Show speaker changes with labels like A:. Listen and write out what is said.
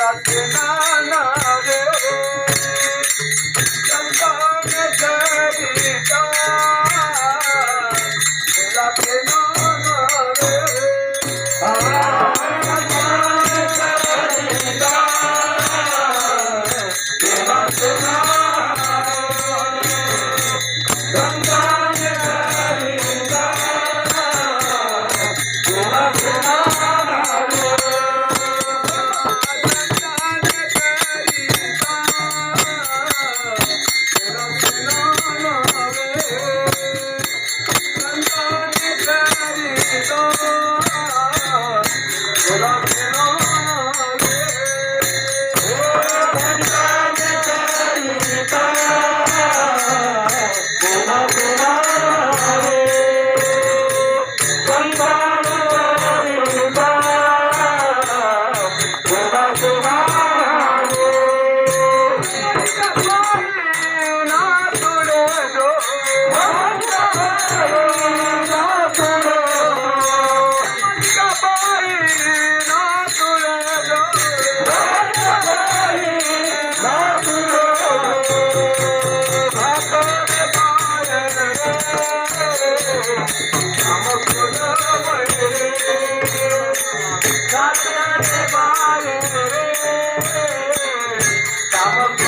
A: রাতে না না রে
B: আমার